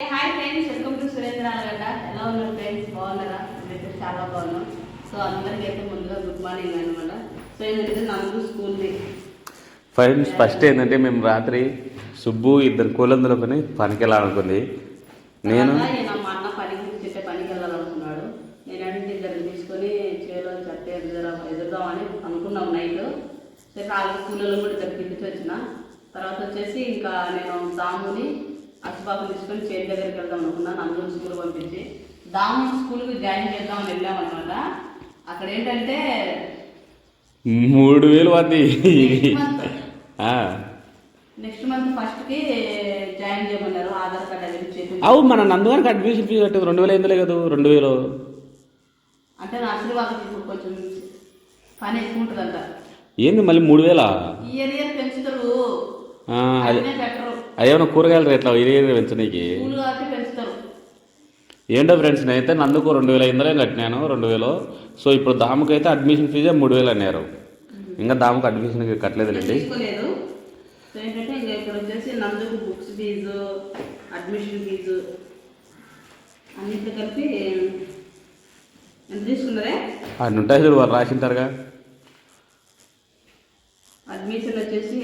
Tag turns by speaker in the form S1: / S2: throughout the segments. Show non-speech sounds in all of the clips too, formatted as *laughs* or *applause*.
S1: Hi friends welcome to Surendra Anagadda ఎలా ఉన్నారు friends బాగున్నారా? నేనైతే చాలా బాగున్నాం. సో అందరికీ అయితే ముందుగా గుడ్ మార్నింగ్ అనమాట సో ఏంటంటే నందు స్కూల్ది
S2: ఫ్రెండ్స్ ఫస్ట్ ఏంటంటే మేము రాత్రి సుబ్బు ఇద్దరు కూలందులకొని పనికి వెళ్ళాలనుకుంది నేను
S1: మా అన్న పనికి చెప్పే పనికి వెళ్ళాలనుకున్నాడు. నేను అంటే ఇద్దరు తీసుకొని చేలో చెత్త ఎదురా ఎదురుదామని అనుకున్నాం నైట్. సరే నాలుగు స్కూళ్ళలో కూడా ఇద్దరు పిలిచి వచ్చిన. తర్వాత వచ్చేసి ఇంకా నేను దాముని అసుపాకు తీసుకొని చేతి దగ్గరికి వెళ్దాం అనుకున్నాను. అందరూ స్కూల్ పంపించి. దాము స్కూల్కి జాయిన్ చేద్దామని వెళ్ళామన్నమాట అక్కడ ఏంటంటే
S2: మూడు వేలు ఆ.
S1: నెక్స్ట్ మంత్ ఫస్ట్కి జాయిన్ చేయమన్నారు. ఆధార్ కార్డ్ అది
S2: అవు మన నందుగారికి అడ్మిషన్ ఫీజు కట్టేది రెండు వేలు అయిందిలే కదా రెండు వేలు.
S1: అంటే నర్సరీ వాళ్ళకి ఇప్పుడు కొంచెం పని ఎక్కువ ఉంటుందంట.
S2: ఏంది మళ్ళీ మూడు వేలా?
S1: ఇయర్ ఇయర్ పెంచుతారు.
S2: అది.
S1: బెటర్.
S2: అదేమన్నా కూరగాయల రేట్ల? ఇరవై
S1: పెంచుతారు
S2: ఏంటో ఫ్రెండ్స్ నేనైతే నందుకు రెండు వేల ఐదులో కట్టినాను రెండు వేలు. సో ఇప్పుడు దాముకి అయితే అడ్మిషన్ ఫీజే మూడు వేలు అన్నారు. ఇంకా దాముకు అడ్మిషన్ కట్టలేదులేండి
S1: బుక్స్ ఫీజు అడ్మిషన్ ఫీజు కలిపి ఎంత తీసుకున్నారే?
S2: అన్ని ఉంటాయి చూడు వాళ్ళు రాసింటారుగా.
S1: అడ్మిషన్ వచ్చేసి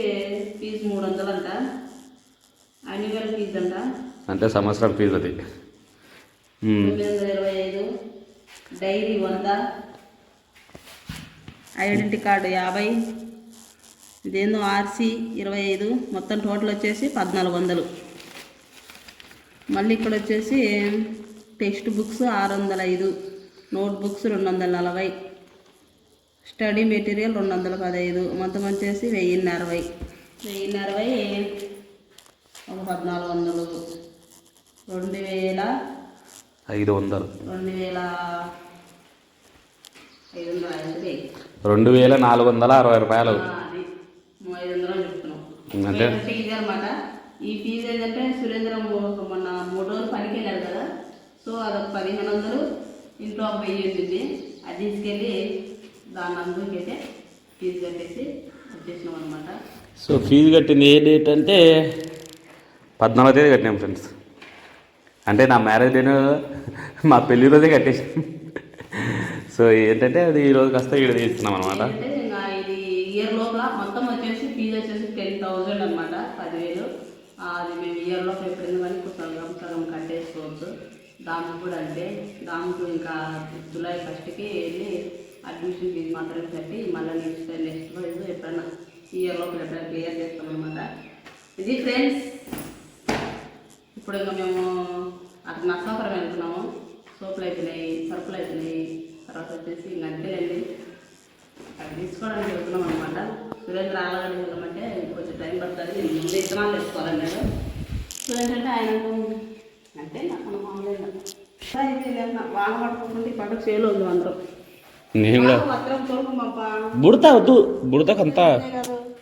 S1: ఫీజు మూడు వందలు అంట అంట
S2: సంవత్సరం ఫీజు అది.
S1: డైరీ వంద. ఐడెంటిటీ కార్డు యాభై. ఇదేందో ఆర్సీ ఇరవై ఐదు. మొత్తం టోటల్ వచ్చేసి పద్నాలుగు వందలు. మళ్ళీ ఇక్కడ వచ్చేసి టెక్స్ట్ బుక్స్ ఆరు వందల ఐదు. నోట్ బుక్స్ రెండు వందల నలభై. స్టడీ మెటీరియల్ రెండు వందల పదహైదు. మొత్తం వచ్చేసి వెయ్యిన్ని అరవై వెయ్యిన్ని అరవై ఒక పద్నాలుగు వందలు. రెండు వేల
S2: ఐదు వందలు.
S1: రెండు వేల ఐదు వందల ఐదు
S2: రెండు వేల నాలుగు వందల అరవై రూపాయలు.
S1: అది ఐదు వందలు చెప్తున్నాం
S2: అంటే?
S1: ఇది అనమాట. ఈ ఫీజు ఏంటంటే సురేంద్ర మొన్న మూడు రోజులు పనికి వెళ్ళాడు కదా. సో అదొక పదిహేను వందలు ఇంట్లో ఒక వెయ్యి ఉంటుంది అది తీసుకెళ్ళి దాని అందరికి అయితే ఫీజు కట్టేసి వచ్చేసినాం అనమాట.
S2: సో ఫీజు కట్టింది ఏ డేట్ అంటే పద్నాలుగో తేదీ కట్టినాం ఫ్రెండ్స్. అంటే నా మ్యారేజ్ డేను *laughs* మా పెళ్ళి రోజే కట్టేసాం. సో ఏంటంటే అది ఈ రోజు కాస్త ఇక్కడ తీస్తున్నాం అనమాట
S1: ఇది ఇయర్ లోపల మొత్తం వచ్చేసి ఫీజు వచ్చేసి టెన్ థౌజండ్ అనమాట పదివేలు. అది మేము ఇయర్ లోపల ఎప్పుడైనా కానీ సగం సగం కట్టేసుకోవచ్చు. దానికి కూడా అంటే దానికి ఇంకా జూలై ఫస్ట్కి వెళ్ళి అడ్మిషన్ ఫీజు మాత్రమే కట్టి మళ్ళీ నెక్స్ట్ నెక్స్ట్ ఎప్పుడైనా ఇయర్ లోపల ఎప్పుడైనా క్లియర్ చేస్తాం అనమాట ఇది ఫ్రెండ్స్ ఇప్పుడు ఇంకా మేము అక్కడ నర్సాపురం వెళ్తున్నాము. సోపులు అవుతున్నాయి సరుకులు అవుతున్నాయి తర్వాత వచ్చేసి ఇంకా అంతేనండి. అక్కడ తీసుకోవడానికి వెళ్తున్నాం అనమాట సురేంద్ర ఆలగడ్డ వెళ్ళమంటే కొంచెం టైం పడుతుంది. ముందు ఇత్తనాలు తెచ్చుకోవాలన్నాడు సో ఏంటంటే ఆయన అంటే మన మామూలుగా వాన పడుకుంటే ఈ పండుగ చేలో ఉంది అందరం
S2: బుడత వద్దు. బుడతకంతా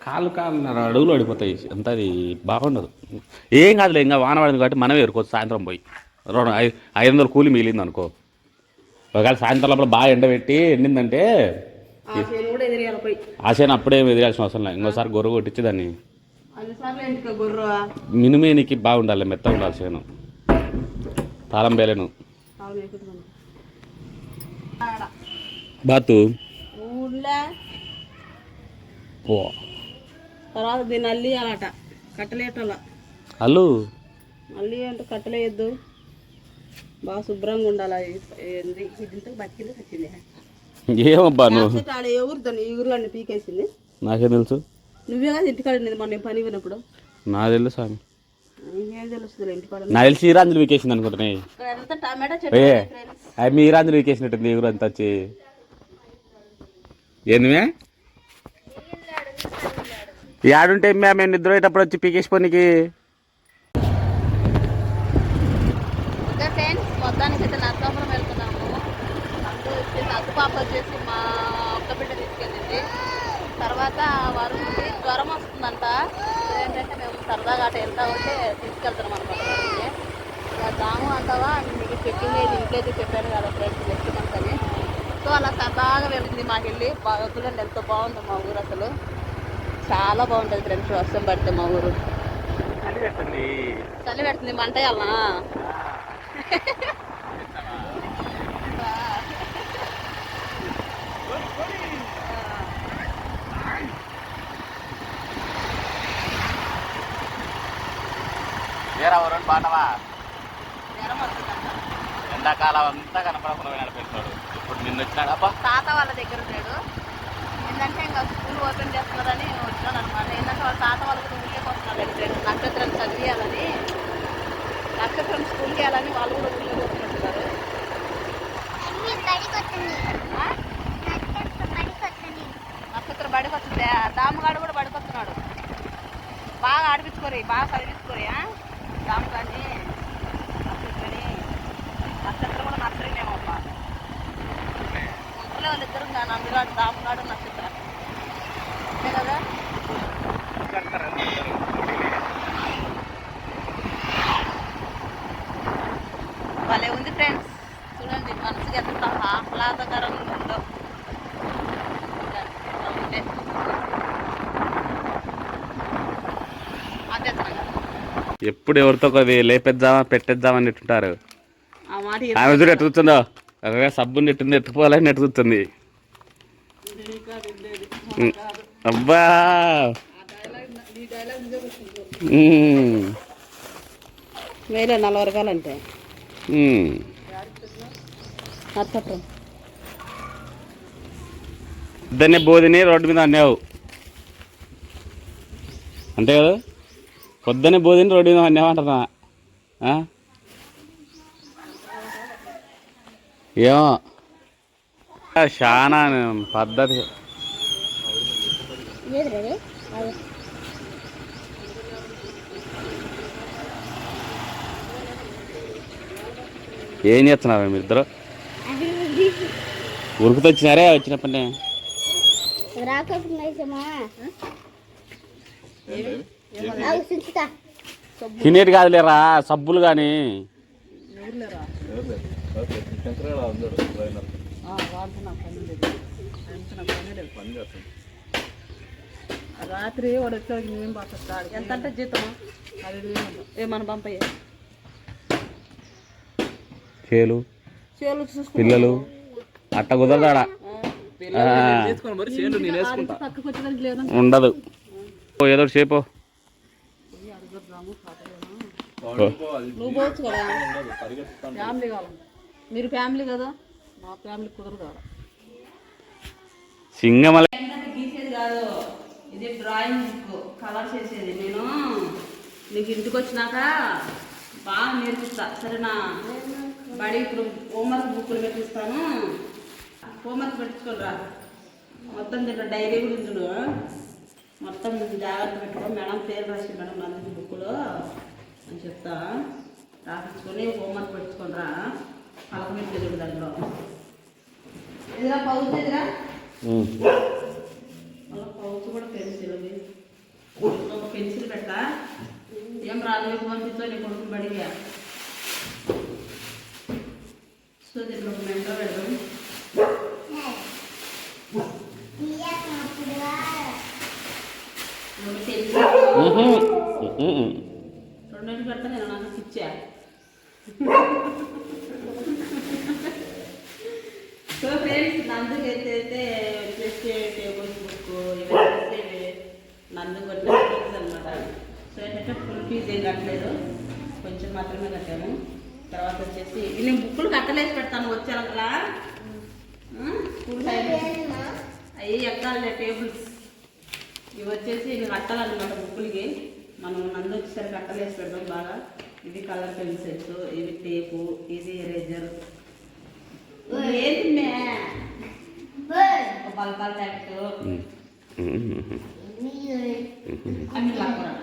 S2: కాలు కాలు అడుగులు అడిపోతాయి అంతా అది బాగుండదు. ఏం కాదులే ఇంకా వాన పడింది కాబట్టి మనం ఎరుకోవచ్చు సాయంత్రం పోయి. రెండు ఐదు వందలు కూలి మిగిలింది అనుకో ఒకవేళ సాయంత్రం లోపల బాగా ఎండబెట్టి ఎండిందంటే ఆశని అప్పుడే ఎదిరాల్సిన అవసరం లేదు. ఇంకోసారి గొర్రె కొట్టించి దాన్ని మినుమేనికి బాగుండాలి మెత్త ఉండాలి చేను. తాళం బేలేను. బాతు. పో
S1: తర్వాత దీన్ని అల్లి అలాట కట్టలేటలా
S2: అల్లు?
S1: మళ్ళీ అంటే కట్టలేయద్దు. బాగా శుభ్రంగా ఉండాలి ఏంది? ఇంత బతికింది వచ్చింది
S2: ఏమబ్బా నువ్వు?
S1: ఆడ ఎవరు దాన్ని? ఎగురు అని పీకేసింది.
S2: నాకేం తెలుసు.
S1: నువ్వే కదా ఇంటికాడ మొన్న నేను పని పోయినప్పుడు
S2: నా తెలుసు స్వామి.
S1: తెలుస్తుంది ఇంటికాడ
S2: నా తెలిసి ఈరాంజలి వీకేసింది అనుకుంటున్నాయి
S1: ఇక్కడ ఎంత టమాటా చెట్టు
S2: ఏ. అవి మీ ఈరాంజలి వీకేసినట్టుంది ఎగురు అంతా వచ్చి. ఏందిమే యాడుంటే మేము మేము నిద్ర పోయేటప్పుడు వచ్చి పీకేసిపోనికి
S1: ఓకే ఫ్రెండ్స్ మొత్తానికి అయితే నరసాపురం వెళ్తున్నాము. అంటూ వచ్చేసి అత్తుపాప వచ్చేసి మా ఒక్క బిడ్డ తీసుకెళ్ళింది. తర్వాత వారు జ్వరం వస్తుందంట. ఏంటంటే మేము సరదాగా అటు వెళ్తా ఉంటే తీసుకెళ్తున్నాం అనమాట వరుణ్ని. ఇక దాము అంటావా? మీకు చెప్పింది ఇంట్లో అయితే చెప్పాను కదా ఫ్రెండ్స్ నెక్స్ట్ మంత్ సో అలా సరదాగా వెళ్ళింది మాకు వెళ్ళి వద్దులండి ఎంతో బాగుంది మా ఊరు అసలు. చాలా బాగుంటుంది ఫ్రెండ్స్ వర్షం పడితే మా ఊరు. చలి పెడుతుంది. మంట వస్తుందంట
S2: ఎండాకాలం అంతా కనపడకుండా నడిపిస్తాడు. ఇప్పుడు నిన్న వచ్చినాడు
S1: తాత వాళ్ళ దగ్గర ఉన్నాడు. ఏంటంటే ఇంకా స్కూల్ ఓపెన్ చేస్తున్నారని వచ్చినాను అనమాట. ఏంటంటే వాళ్ళ తాత వాళ్ళ కూడా ఊళ్ళోకి వస్తున్నారు నక్షత్రం చదివేయాలని. నక్షత్రం స్కూల్కి వెళ్ళాలని వాళ్ళు కూడా ఊళ్ళోకి ఆ?
S3: నక్షత్రం
S1: బడికి వచ్చిందే దామగాడు కూడా బడికి వస్తున్నాడు బాగా ఆడిపించుకోరి బాగా చదివించుకోరి? దామగాడిని నక్షత్రని. నక్షత్రం కూడా నచ్చరేనేమో అబ్బా. ముగ్గులే వాళ్ళిద్దరు నందుగాడు దామగాడు నక్షత్రం. కదా? భలే ఉంది ఫ్రెండ్స్ చూడండి మనసుకి ఎంత ఆహ్లాదకరంగా ఉందో.
S2: ఎప్పుడు ఎవరితో కొద్ది లేపేద్దామా పెట్టేద్దామా అన్నట్టుంటారు
S1: ఆ మాట
S2: ఆమె చూడు ఎట్టు కూర్చుందో? అదే సబ్బుని నెట్టు కూర్చుంది? ఉమ్. అబ్బా.
S1: వేరే నలభై రకాలు అంటే
S2: పొద్దున్నే బోధిని రోడ్డు మీద అన్నావు. అంతే కదా? పొద్దున్నే బోధిని రోడ్డు మీద అన్నావు అంటున్నా. ఆ? ఏమో. ఆ, చాలా పద్ధతి. ఏం చేస్తున్నారు మీరు ఇద్దరు ఉరుకుతూ వచ్చినారే వచ్చినప్పటి తినేటి కాదులేరా సబ్బులు కానీ
S1: రాత్రి వాడు వచ్చాడు మేము పంపిస్తాడు ఎంత అంటే జీతం అది ఏమన్నా పంపయ్య
S2: చేలు
S1: చేలు
S2: పిల్లలు అట్ట కుదరదాడా ఉండదు. ఏదో చేపో.
S1: నువ్వు పోవచ్చు కదా. ఫ్యామిలీ కావాలి. మీరు ఫ్యామిలీ కదా? మా ఫ్యామిలీ కుదరదు కదా
S2: సింగమల
S1: గీసేది కాదు. ఇది డ్రాయింగ్ బుక్ కలర్ చేసేది. నేను నీకు ఇంటికి వచ్చినాక బాగా నేర్పిస్తా. సరేనా? బడి ఇప్పుడు హోంవర్క్ బుక్లు పెట్టిస్తాను. హోంవర్క్ పెట్టించుకోరా మొత్తం దీంట్లో డైరీ కూడా ఉంచుడు మొత్తం జాగ్రత్త పెట్టుకో. మేడం పేరు రాసి మేడం అందరి బుక్లో అని చెప్తా. రాపించుకొని హోంవర్క్ పెట్టుకోనరా పలకమెట్లు దాంట్లో. ఎదురా పౌచ్ ఎదురా మళ్ళీ పౌచ్ కూడా పెన్సిల్ ఉంది ఒక పెన్సిల్ పెట్టా ఏం రాదు మీకు పంపించో నీ కొడుకు బడిగా సో దీంట్లో ఒక మెంట పెడదాం. రెండింటి పెడతా నేను నాకు ఇచ్చా సో ఫ్రెండ్స్ నందుకు అయితే వచ్చేసి టేబుల్స్ బుక్ ఇవన్నీ నందు కొట్టిన ఫీజు అనమాట సో ఏంటంటే ఫుల్ ఫీజు ఏం కట్టలేదు. కొంచెం మాత్రమే కట్టాము. తర్వాత వచ్చేసి నేను బుక్కులు కట్టలేసి పెడతాను వచ్చేలా స్కూల్ టైం అవి ఎక్కాలి టేబుల్స్. ఇవి వచ్చేసి ఇవి కట్టాలన్నమాట బుక్కులకి. మనం నందు వచ్చేసరికి కట్టలేసి పెడదాం బాగా. ఇది కలర్ పెన్సిల్స్ ఇది టేపు ఇది ఎరేజర్. ఏంటి మే ఒక పలకాల ప్యాకెట్. అన్ని లాక్కున్నాడు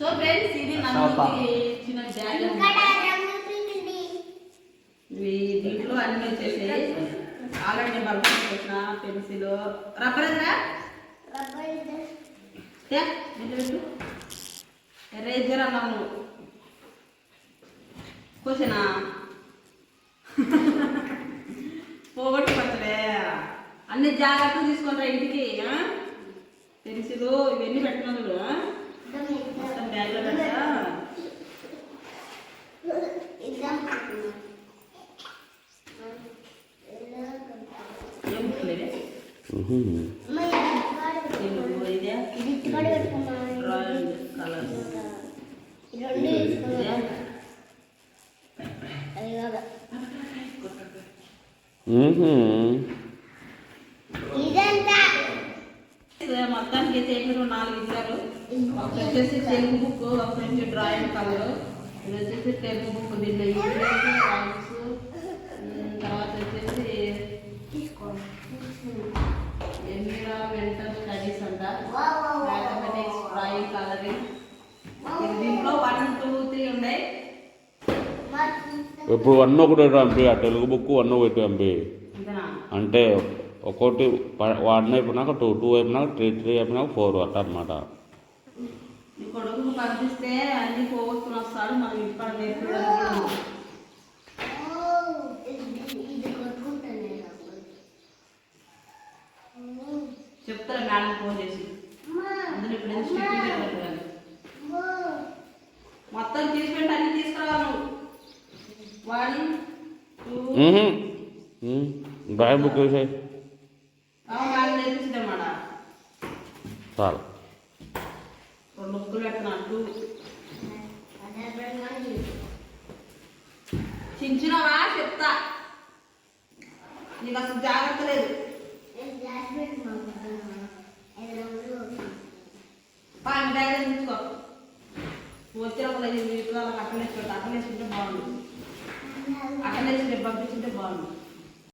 S1: సో ఫ్రెండ్స్ ఇది నందుకి ఇచ్చిన దీంట్లో అన్ని వచ్చేసి ఆల్రెడీ బల్బ్ పెన్సిల్. రబ్బర్ ఎదురా ఎరేజర్ అన్నావు నువ్వు. కూర్చున్నా. అన్ని జాగ్రత్తలు తీసుకుంటారా ఇంటికి పెన్సిల్ ఇవన్నీ పెట్టినా చూడు. మొత్తం బ్యాగ్లో పెట్టా
S3: ఎగ్జామ్
S1: ఏం ముట్టలేదే
S2: ఉహు.
S1: ఇదిగో ఇదే డ్రాయింగ్ కలర్ ఇదే
S2: ఉహు.
S3: ఇదంతా
S1: ఇది మొత్తానికి మీరు నాలుగు ఇచ్చారు. ఒకటి వచ్చేసి తెలుగు బుక్ ఒకటి వచ్చి డ్రాయింగ్ కలర్ ఇది వచ్చేసి తెలుగు బుక్ దీంట్లో రైమ్స్ తర్వాత వచ్చేసి ఎన్విరాన్మెంటల్ స్టడీస్ అంట. మ్యాథమెటిక్స్ డ్రాయింగ్ కలరింగ్ దీంట్లో వన్ టూ త్రీ ఉన్నాయి.
S2: ఇప్పుడు వన్ ఒకటి పంపి ఆ తెలుగు బుక్ వన్ ఒకటి పంపి అంటే ఒకటి వన్ అయిపోయినాక టూ టూ అయిపోయినాక త్రీ త్రీ అయిపోయినాక ఫోర్ అట్లా అనమాట
S1: చెప్తారా మేడం ఫోన్ చేసి? అందులో ఇప్పుడు ఏదో స్టిచ్చింగ్ పెట్టారు కానీ మొత్తం తీసి పెట్టి అన్ని తీసుకురావాలి నువ్వు. వన్ టూ
S2: డ్రాయింగ్ బుక్ వేసాయి
S1: మేడం నేర్పించదన్నమాట
S2: చాలు
S1: చించినవా? చెప్తా. నీకు అసలు జాగ్రత్త లేదు. పా మీ తీసుకో వచ్చినప్పుడు అది వీటిలో అలా అట్టలేసి అక్కడ వేసుకుంటే బాగుండు. అట్టలేసి రేపు పంపించుంటే బాగుండు.